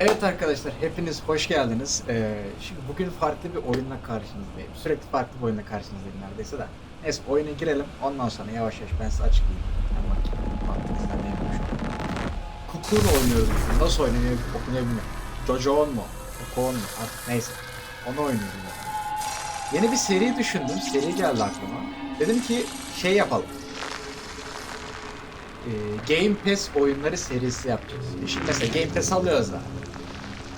Evet arkadaşlar hepiniz hoş geldiniz. Ee, şimdi bugün farklı bir oyunla karşınızdayım. Sürekli farklı bir oyunla karşınızdayım neredeyse de. Neyse oyuna girelim ondan sonra yavaş yavaş ben size açıklayayım. Bakayım. Baktığınızda ne. Cocoon oynuyoruz bugün. Nasıl oynanıyor okunuyor bilmiyorum. Jojoon mu? Cocoon mu? Artık neyse. Onu oynuyorum. Yeni bir seri düşündüm. Seri geldi aklıma. Dedim ki şey yapalım. Ee, Game Pass oyunları serisi yapacağız. Şimdi mesela Game Pass alıyoruz da.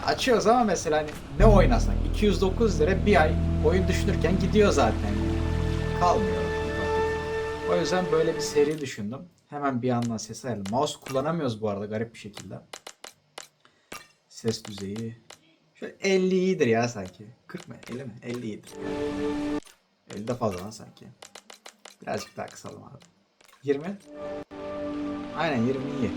Açıyoruz ama mesela hani ne oynasak 209 lira bir ay oyun düşünürken gidiyor zaten. Kalmıyor. O yüzden böyle bir seri düşündüm. Hemen bir yandan ses ayarlı. Mouse kullanamıyoruz bu arada garip bir şekilde. Ses düzeyi. Şöyle 50 iyidir ya sanki. 40 mı? 50 mi? 50 iyidir. 50 de fazla lan sanki. Birazcık daha kısalım abi. 20. Aynen 20 iyi.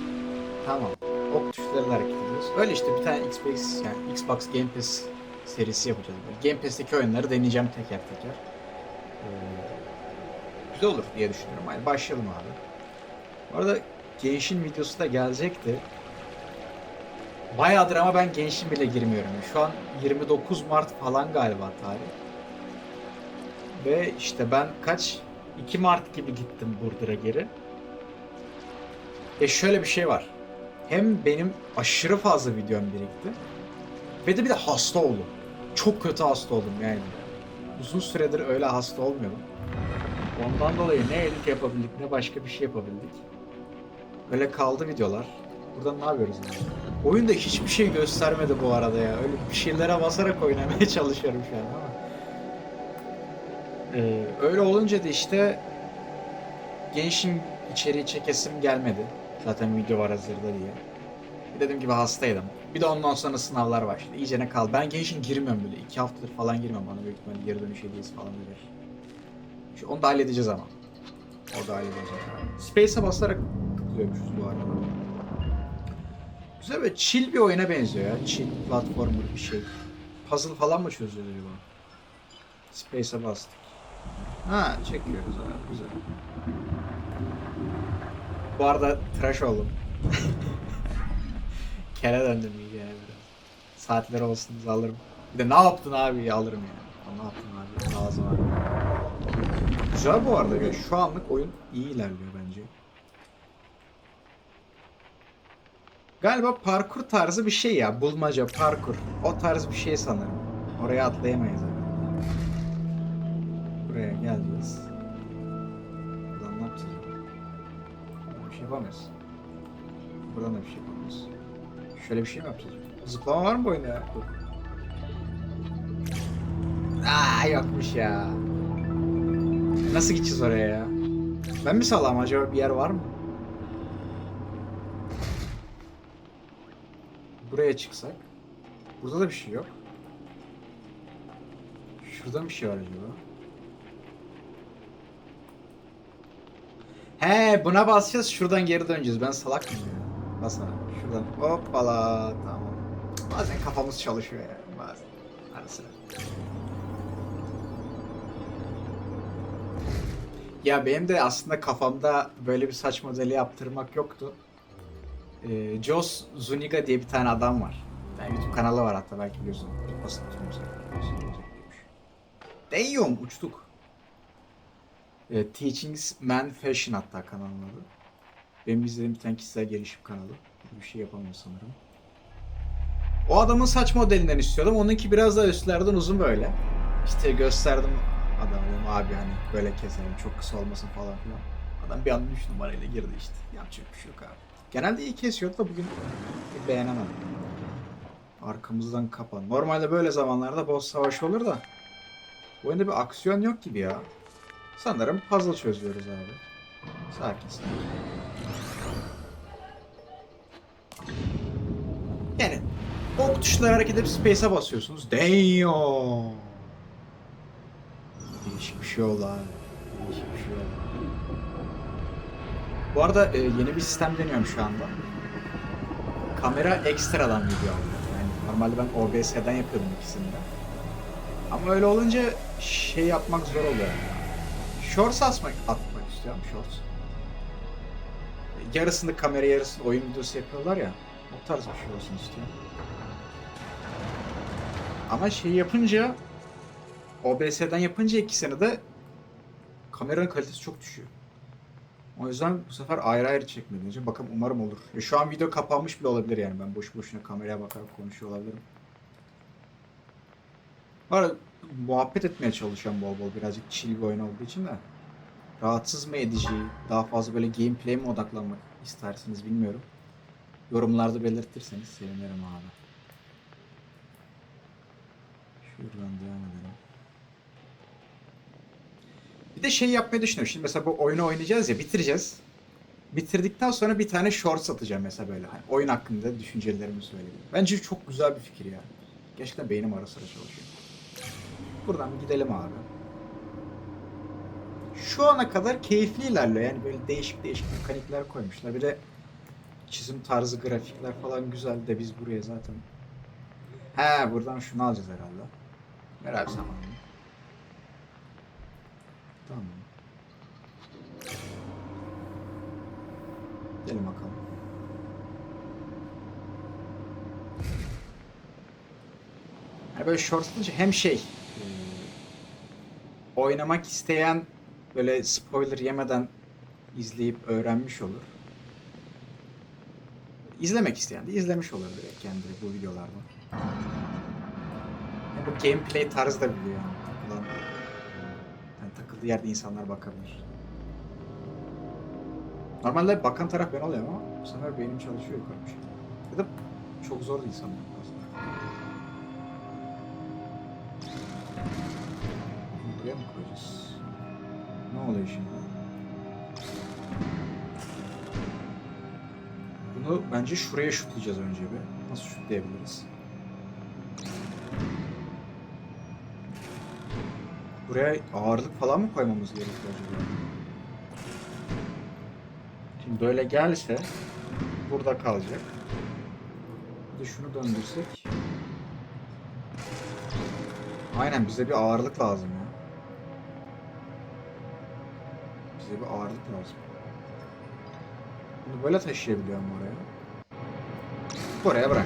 Tamam. Ok tuşlarıyla hareket ediyoruz. Öyle işte bir tane Xbox yani Xbox Game Pass serisi yapacağız. Böyle. Game Pass'teki oyunları deneyeceğim teker teker. Ee, güzel olur diye düşünüyorum. Hadi başlayalım abi. Bu arada Genshin videosu da gelecekti. Bayağıdır ama ben Genshin bile girmiyorum. Şu an 29 Mart falan galiba tarih. Ve işte ben kaç 2 Mart gibi gittim Burdur'a geri. E şöyle bir şey var. Hem benim aşırı fazla videom birikti. Ve de bir de hasta oldum. Çok kötü hasta oldum yani. Uzun süredir öyle hasta olmuyordum. Ondan dolayı ne edit yapabildik ne başka bir şey yapabildik. Öyle kaldı videolar. Buradan ne yapıyoruz yani? Oyunda hiçbir şey göstermedi bu arada ya. Öyle bir şeylere basarak oynamaya çalışıyorum şu an ama. Ee, öyle olunca da işte Genshin içeriği çekesim gelmedi. Zaten video var hazırda diye. Dediğim gibi hastaydım. Bir de ondan sonra sınavlar başladı. İyice ne kaldı. Ben Genshin girmiyorum böyle. iki haftadır falan girmem. Bana büyük ihtimalle geri dönüş hediyesi falan verir. Şu, onu da halledeceğiz ama. O da halledeceğiz. Space'e basarak tıklıyormuşuz bu arada. Güzel böyle chill bir oyuna benziyor ya. Chill platformer bir şey. Puzzle falan mı çözüyoruz acaba? Space'e bastık. Ha çekiyoruz abi güzel. Bu arada tıraş oldum. Kere döndüm iyi yani biraz. Saatler olsun alırım. Bir de ne yaptın abi alırım yani. Ne yaptın abi lazım abi. Güzel bu arada ya. Şu anlık oyun iyi ilerliyor bence. Galiba parkur tarzı bir şey ya. Bulmaca, parkur. O tarz bir şey sanırım. Oraya atlayamayız herhalde. Buraya geleceğiz. Yapamıyoruz. Buradan da bir şey yapamıyoruz. Şöyle bir şey mi yapacağız? Zıplama var mı bu oyunda ya? Aa yokmuş ya. Nasıl gideceğiz oraya ya? Ben mi sağlam acaba bir yer var mı? Buraya çıksak. Burada da bir şey yok. Şurada bir şey var acaba? He buna basacağız şuradan geri döneceğiz. Ben salak mıyım? Basana. Şuradan hoppala tamam. Bazen kafamız çalışıyor ya. Bazen. Ara sıra. Ya benim de aslında kafamda böyle bir saç modeli yaptırmak yoktu. Ee, Jos Zuniga diye bir tane adam var. Yani YouTube kanalı var hatta belki biliyorsun. Basın Damn uçtuk. E, Teachings Man Fashion hatta kanalın adı. Benim izlediğim bir tane kişisel gelişim kanalı. Bir şey yapamıyor sanırım. O adamın saç modelinden istiyordum. Onunki biraz daha üstlerden uzun böyle. İşte gösterdim adama dedim abi hani böyle keselim çok kısa olmasın falan filan. Adam bir anda 3 numarayla girdi işte. Yapacak bir şey yok abi. Genelde iyi kesiyordu da bugün beğenemedim. Arkamızdan kapan. Normalde böyle zamanlarda boss savaşı olur da. Bu oyunda bir aksiyon yok gibi ya. Sanırım puzzle çözüyoruz abi. Sakin sakin. Yani ok tuşları hareket edip space'e basıyorsunuz. Damn. Değişik bir şey oldu abi. Değişik bir şey oldu. Bu arada e, yeni bir sistem deniyorum şu anda. Kamera ekstradan video alıyor. Yani normalde ben OBS'den yapıyordum ikisini de. Ama öyle olunca şey yapmak zor oluyor. Shorts atmak, atmak istiyorum shorts. Yarısını kamera yarısını oyun videosu yapıyorlar ya. O tarz bir şey olsun istiyorum. Ama şey yapınca OBS'den yapınca ikisini de kameranın kalitesi çok düşüyor. O yüzden bu sefer ayrı ayrı çekmeye deneyeceğim. Bakalım umarım olur. Ya şu an video kapanmış bile olabilir yani. Ben boş boşuna kameraya bakarak konuşuyor olabilirim. Arada muhabbet etmeye çalışıyorum bol bol. Birazcık chill bir oyun olduğu için de. Rahatsız mı edici, daha fazla böyle gameplay mi odaklanmak istersiniz bilmiyorum. Yorumlarda belirtirseniz sevinirim abi. Şuradan devam edelim. Bir de şey yapmayı düşünüyorum. Şimdi mesela bu oyunu oynayacağız ya bitireceğiz. Bitirdikten sonra bir tane short satacağım mesela böyle. Hani oyun hakkında düşüncelerimi söyleyeyim. Bence çok güzel bir fikir ya. Gerçekten beynim ara sıra çalışıyor. Buradan gidelim abi. Şu ana kadar keyifli ilerliyor. Yani böyle değişik değişik mekanikler koymuşlar. Bir de çizim tarzı, grafikler falan güzel de biz buraya zaten... He buradan şunu alacağız herhalde. Ver abi sen bana. Tamam. Gelin bakalım. Yani böyle short atınca hem şey oynamak isteyen böyle spoiler yemeden izleyip öğrenmiş olur. İzlemek isteyen de izlemiş olur direkt kendi bu videolardan. Yani bu gameplay tarzı da biliyor yani. Takılan, yani takıldığı yerde insanlar bakabilir. Normalde bakan taraf ben oluyorum ama bu sefer beynim çalışıyor yukarı bir şey. Ya da çok zor sanırım aslında. Oluyor şimdi? Bunu bence şuraya şutlayacağız önce bir. Nasıl şutlayabiliriz? Buraya ağırlık falan mı koymamız gerekiyor acaba? Şimdi böyle gelse burada kalacak. Bir de şunu döndürsek. Aynen bize bir ağırlık lazım ya. Bize bir ağırlık lazım. Bunu böyle taşıyabiliyorum oraya. Buraya bırak.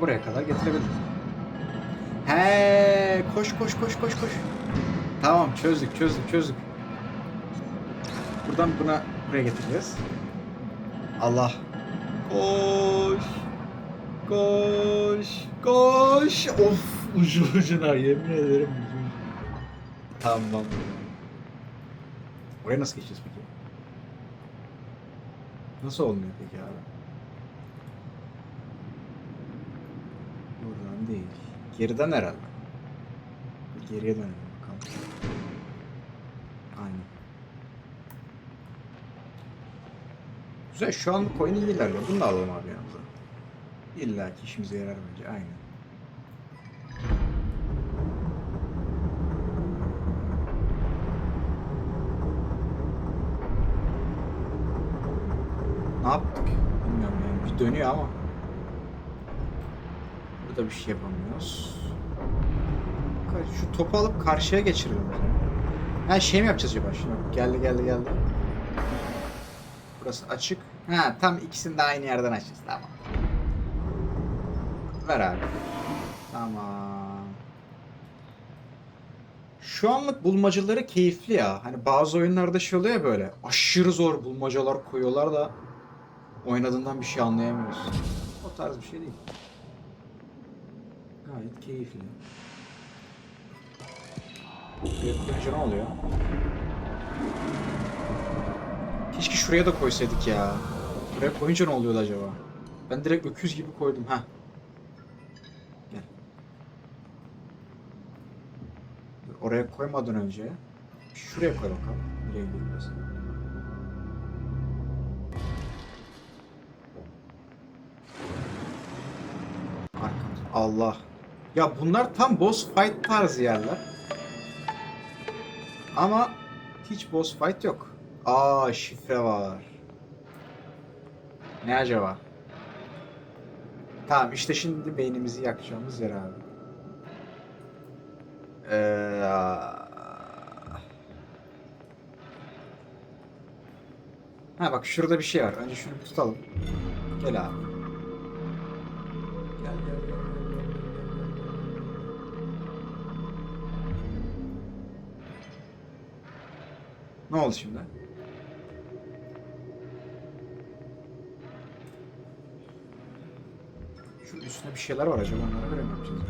Buraya kadar getirebilirim. He, koş koş koş koş koş. Tamam çözdük çözdük çözdük. Buradan buna buraya getireceğiz. Allah. Koş. Koş. Koş. Of ucu ucuna yemin ederim. Tamam. Oraya nasıl geçeceğiz peki? Nasıl olmuyor peki abi? Buradan değil. Geriden herhalde. Geriye dönelim bakalım. Aynen. Güzel şu an coin ilerliyor. Bunu da alalım abi yanımıza. İlla ki işimize yarar bence. Aynen. Ne yaptık? Bilmiyorum yani. Bir dönüyor ama. Burada bir şey yapamıyoruz. Şu topu alıp karşıya zaman. Ha şey mi yapacağız acaba? Şimdi geldi geldi geldi. Burası açık. Ha tam ikisini de aynı yerden açacağız. Tamam. Ver abi. Tamam. Şu anlık bulmacaları keyifli ya. Hani bazı oyunlarda şey oluyor ya böyle. Aşırı zor bulmacalar koyuyorlar da oynadığından bir şey anlayamıyorsun. O tarz bir şey değil. Gayet keyifli. Koyunca ne oluyor? Keşke şuraya da koysaydık ya. Buraya koyunca ne oluyordu acaba? Ben direkt öküz gibi koydum. ha. Gel. Oraya koymadan önce şuraya koy bakalım. Nereye gidiyor Allah. Ya bunlar tam boss fight tarzı yerler. Ama hiç boss fight yok. Aa şifre var. Ne acaba? Tamam işte şimdi beynimizi yakacağımız yer abi. Ee, ha bak şurada bir şey var. Önce şunu tutalım. Gel abi. Ne oldu şimdi? Şu üstüne bir şeyler var acaba onlara göre mi yapacağız?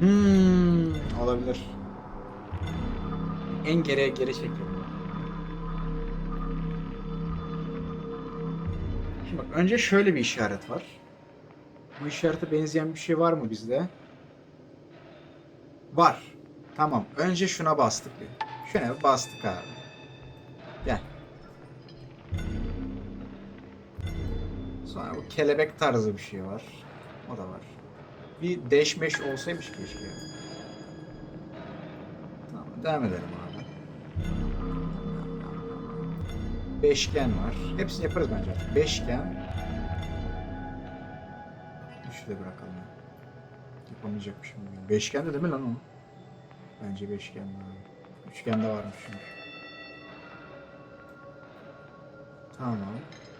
Hmm, olabilir. En geriye geri çekiyorum. Şimdi bak önce şöyle bir işaret var. Bu işarete benzeyen bir şey var mı bizde? Var. Tamam. Önce şuna bastık bir. Şuna bastık abi. Sonra bu kelebek tarzı bir şey var. O da var. Bir deşmeş olsaymış keşke. Tamam devam edelim abi. Beşgen var. Hepsini yaparız bence. Beşgen. Üçü de bırakalım ya. Yapamayacakmışım. Beşgen de değil mi lan o? Bence beşgen abi. Üçgen de varmış çünkü. Tamam.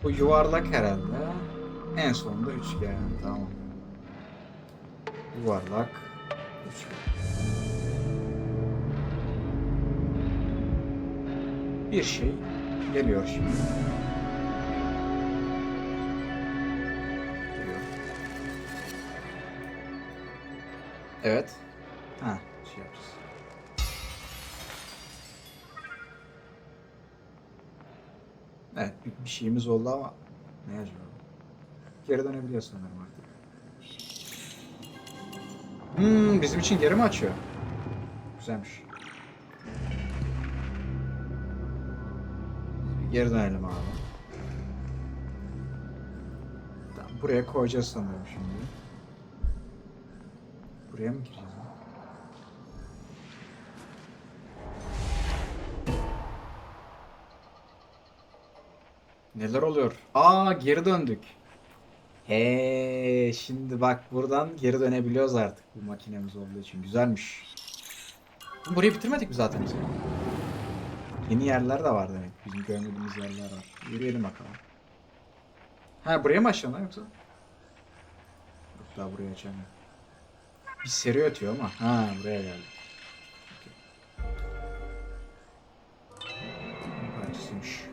Bu yuvarlak herhalde. En sonunda üçgen. Tamam. Yuvarlak. Üçgen. Bir şey geliyor şimdi. Geliyor. Evet. Ha, şey yapacağız. Evet, bir, bir şeyimiz oldu ama ne acaba? Geri dönebiliyor sanırım artık. Hmm, bizim için geri mi açıyor? Güzelmiş. Geri dönelim abi. Buraya koyacağız sanırım şimdi. Buraya mı gireceğiz? Neler oluyor? Aa geri döndük. He, şimdi bak buradan geri dönebiliyoruz artık bu makinemiz olduğu için. Güzelmiş. Burayı bitirmedik mi zaten? Yeni yerler de var demek. Bizim görmediğimiz yerler var. Yürüyelim bakalım. Ha buraya mı açalım lan yoksa? Yok daha buraya açamıyorum. Bir seri ötüyor ama. Ha buraya geldik. Okey. Bu parçasıymış.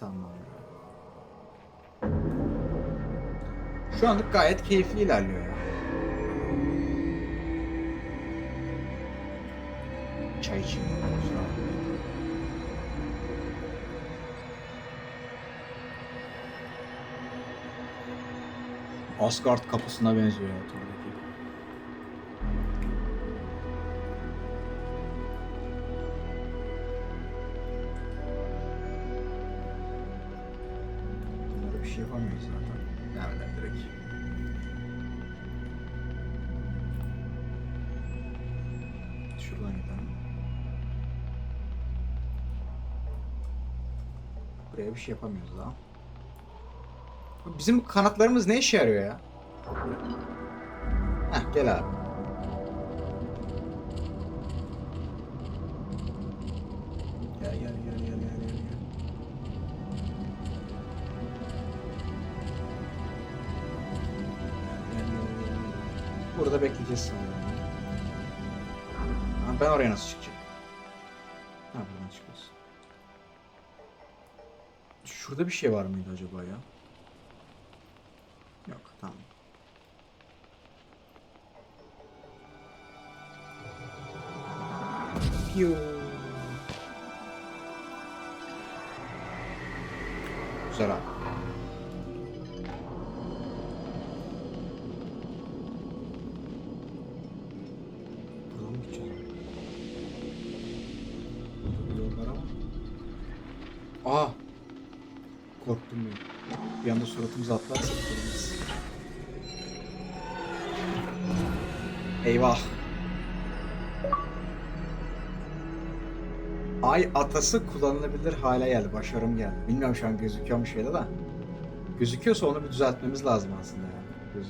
Tamam. Şu anlık gayet keyifli ilerliyor ya. Çay içeyim. Asgard kapısına benziyor ya şey yapamıyoruz zaten. Nereden direkt? Şuradan gidelim. Buraya bir şey yapamıyoruz daha. Bizim kanatlarımız ne işe yarıyor ya? Heh gel abi. Oraya nasıl çıkacağım? Ha buradan çıkıyoruz. Şurada bir şey var mıydı acaba ya? Yok tamam. Piu. Güzel abi. Atlarsa kurulmaz. Eyvah. Ay atası kullanılabilir hale geldi. Başarım geldi. Bilmiyorum şu an gözüküyor mu şeyde de. Gözüküyorsa onu bir düzeltmemiz lazım aslında yani.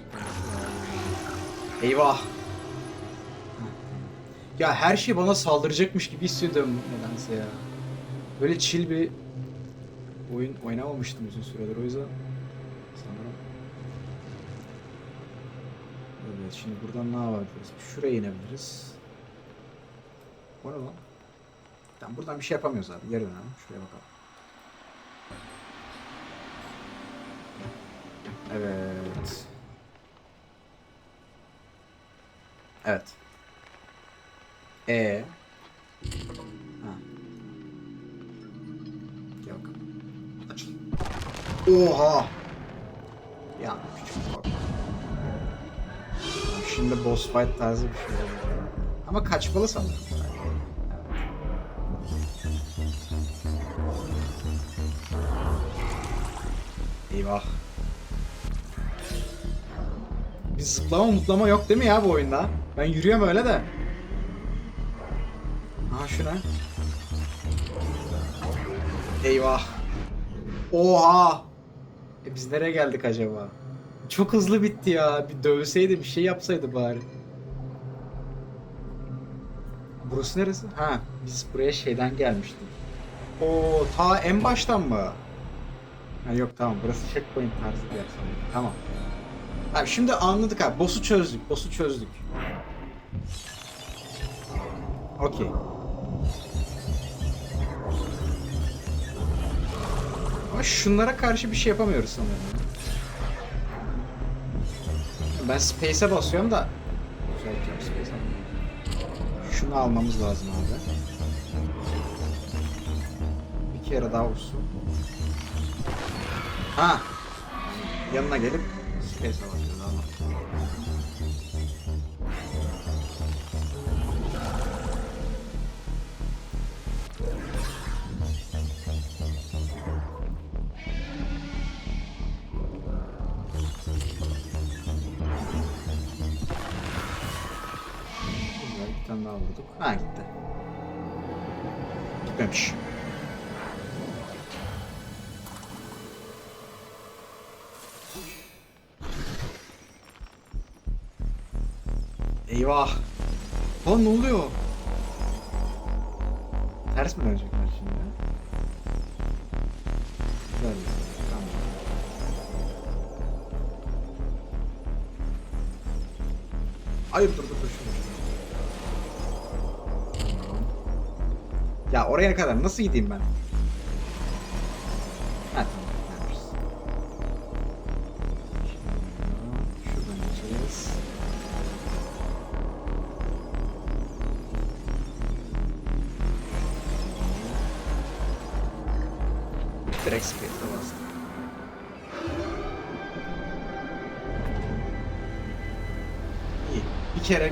Eyvah. Ya her şey bana saldıracakmış gibi hissediyorum nedense ya. Böyle chill bir oyun oynamamıştım uzun süredir o yüzden sanırım. Evet şimdi buradan ne yapabiliriz? Şuraya inebiliriz. O ne lan? Tamam buradan bir şey yapamıyoruz abi. Geri dönelim. Şuraya bakalım. Evet. Evet. E. Ha. Gel bakalım. Açıl. Oha! Ya küçük korkma. Şimdi boss fight tarzı bir şey oldu. Ama kaçmalı sanırım. Eyvah. Bir zıplama mutlama yok değil mi ya bu oyunda? Ben yürüyorum öyle de. Aha şu ne? Eyvah. Oha. E biz nereye geldik acaba? Çok hızlı bitti ya. Bir dövseydi bir şey yapsaydı bari. Burası neresi? Ha, biz buraya şeyden gelmiştik. O ta en baştan mı? Ha yok tamam burası checkpoint tarzı bir yer sanırım. Tamam. Abi şimdi anladık abi. Boss'u çözdük. Boss'u çözdük. Okey. Ama şunlara karşı bir şey yapamıyoruz sanırım. Ben space'e basıyorum da Güzel space'e. Şunu almamız lazım abi. Bir kere daha vursun. Ha. Yanına gelip space'e basıyoruz Lan ne oluyor? Ters mi dönecekler şimdi? Güzel. Hayır dur dur dur. şunu. Ya oraya kadar nasıl gideyim ben?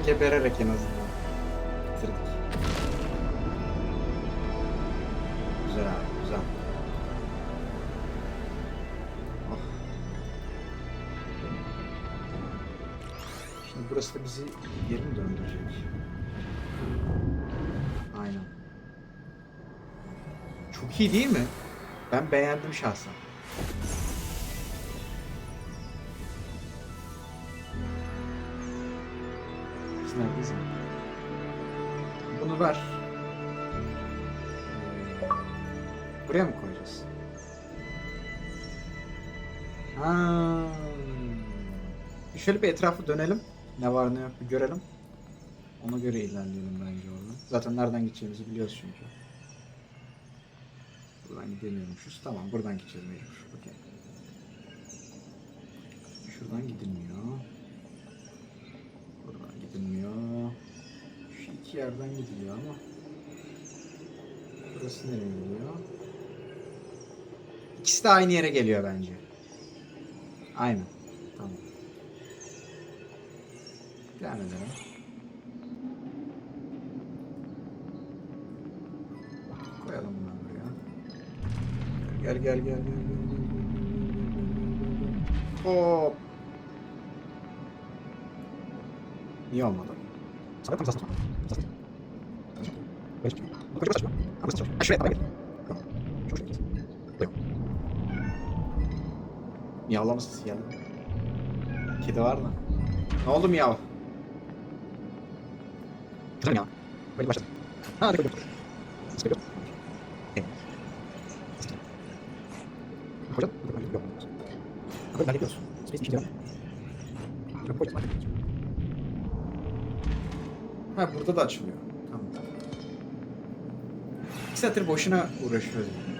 Kere gebererek en azından bitirdik. Güzel abi, güzel. Oh. Şimdi burası da bizi geri mi döndürecek? Aynen. Çok iyi değil mi? Ben beğendim şahsen. Neredeyiz? ya? Bunu ver. Buraya mı koyacağız? Ha. Şöyle bir etrafı dönelim. Ne var ne yok bir görelim. Ona göre ilerleyelim bence orada. Zaten nereden gideceğimizi biliyoruz çünkü. Buradan gidemiyormuşuz. Tamam buradan gideceğiz mecbur. Okey. Şuradan gidilmiyor. iki yerden gidiyor ama burası nereye gidiyor? İkisi de aynı yere geliyor bence. Aynı. Tamam. Devam edelim. Koyalım bunu buraya. Gel gel gel gel. gel. Hop. Niye olmadı? Sana Ha şuraya kadar gel. Çok şuraya git. Yok. Miyavlamışsın yani. Kedi var mı? Ne oldu miyav? Güzel miyav. Böyle başladı. Ha ne kadar. Sıkı yok. Hocam, yok. Hocam, ben de biliyorsun. Space işi Ha burada da açılıyor. Bir saattir boşuna uğraşıyoruz.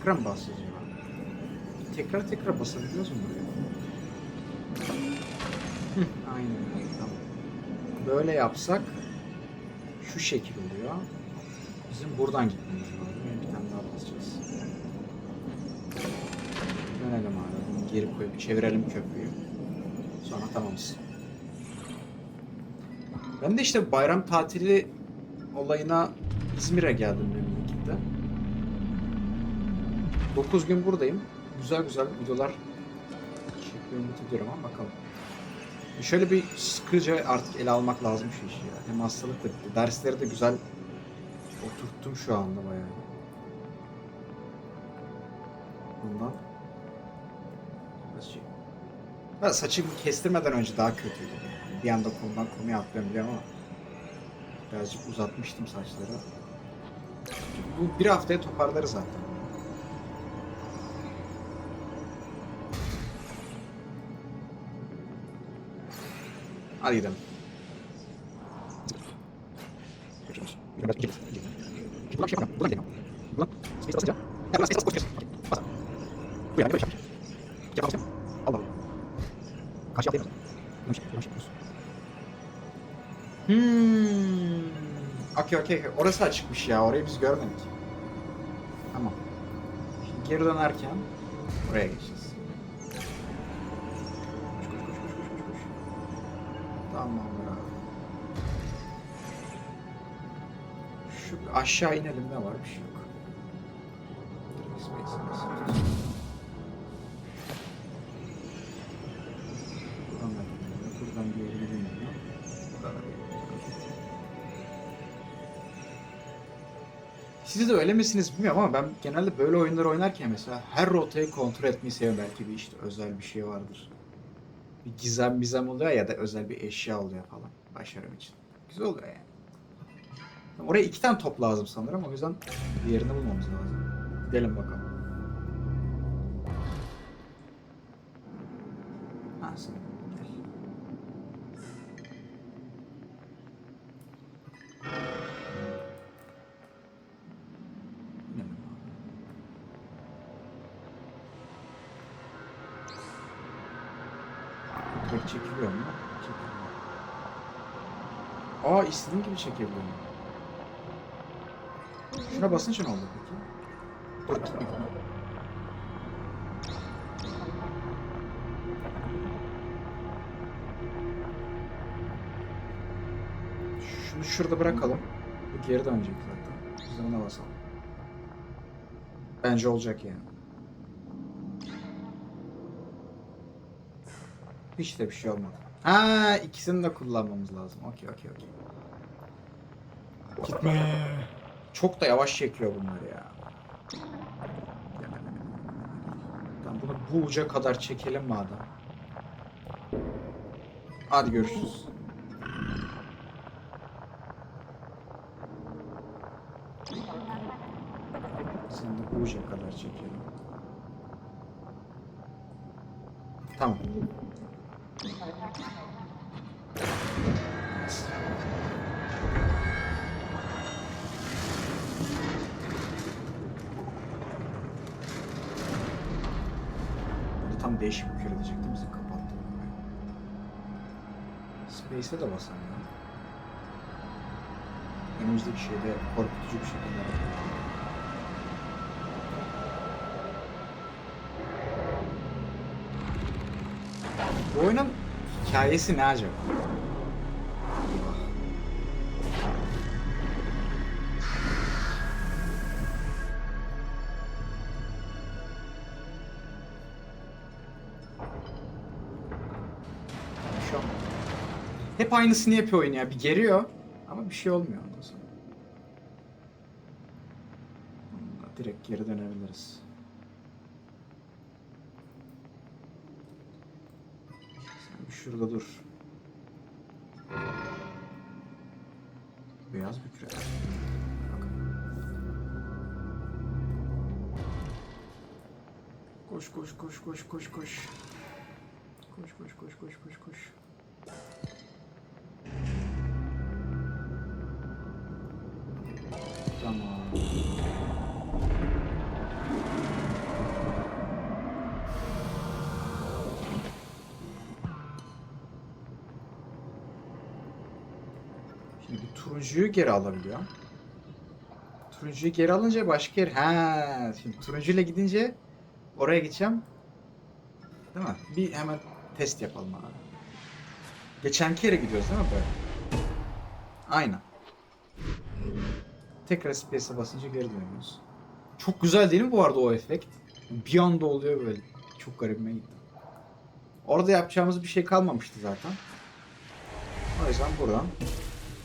Tekrar acaba? Tekrar tekrar basabiliyoruz mu buraya? Hı, aynen öyle, tamam. Böyle yapsak şu şekil oluyor. Bizim buradan gitmemiz lazım. Bir tane daha basacağız. Dönelim abi. Bunu geri koyup çevirelim köprüyü. Sonra tamamız. Ben de işte bayram tatili olayına İzmir'e geldim 9 gün buradayım. Güzel güzel videolar çekmeyi umut ama bakalım. Şöyle bir sıkıca artık ele almak lazım şu işi ya. Hem hastalık da bitti. Dersleri de güzel oturttum şu anda bayağı. Bundan. Şey? Ben saçımı kestirmeden önce daha kötüydü. Bir anda konudan konuya atlıyorum biliyorum ama birazcık uzatmıştım saçları. Bu bir haftaya toparlarız zaten. Şey yapıyoruz. Hmm. Okey okey. Orası açıkmış ya. Orayı biz görmedik. Tamam. Şimdi geri dönerken buraya geçeceğiz. Şu aşağı inelim ne var bir şey yok. Buradan bir yere gidemiyor. Buradan da bir. Siz de öyle misiniz bilmiyorum ama ben genelde böyle oyunları oynarken mesela her rotayı kontrol etmeyi seviyorum. Belki bir işte özel bir şey vardır. Bir gizem bizem oluyor ya da özel bir eşya oluyor falan başarım için. Güzel oluyor yani. Oraya iki tane top lazım sanırım. O yüzden bir yerini bulmamız lazım. Gidelim bakalım. Direkt çekiliyor mu? Çekiliyor. Aa istediğim gibi çekebiliyorum. Şuna basınca ne oldu peki? Dur gitme. Şunu şurada bırakalım. Bu geri dönecek zaten. Buna basalım. Bence olacak yani. Hiç de bir şey olmadı. Ha ikisini de kullanmamız lazım. Okey okey okey. Gitme. Çok da yavaş çekiyor bunlar ya. Tamam bunu bu uca kadar çekelim madem. Hadi görüşürüz. Sen de bu uca kadar çekelim. Tamam. Space'e de basan ya. Önümüzdeki şeyde korkutucu bir şekilde. Bu oyunun hikayesi ne acaba? Hep aynısını yapıyor oyun ya. Bir geriyor ama bir şey olmuyor ondan sonra. Ondan Direkt geri dönebiliriz. Sen bir şurada dur. Beyaz bir küre. Bak. Koş koş koş koş koş koş. Koş koş koş koş koş koş. Tamam. Şimdi turuncuyu geri alabiliyor. Turuncuyu geri alınca başka yer... Ha, şimdi turuncuyla gidince oraya gideceğim. Değil mi? Bir hemen test yapalım abi. Geçenki yere gidiyoruz değil mi böyle? Aynen. Tekrar space'e basınca geri dönüyoruz. Çok güzel değil mi bu arada o efekt? Bir anda oluyor böyle. Çok garibime gitti. Orada yapacağımız bir şey kalmamıştı zaten. O yüzden buradan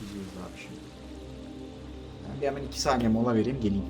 gidiyoruz abi şimdi. Ben bir hemen iki saniye mola vereyim geleyim.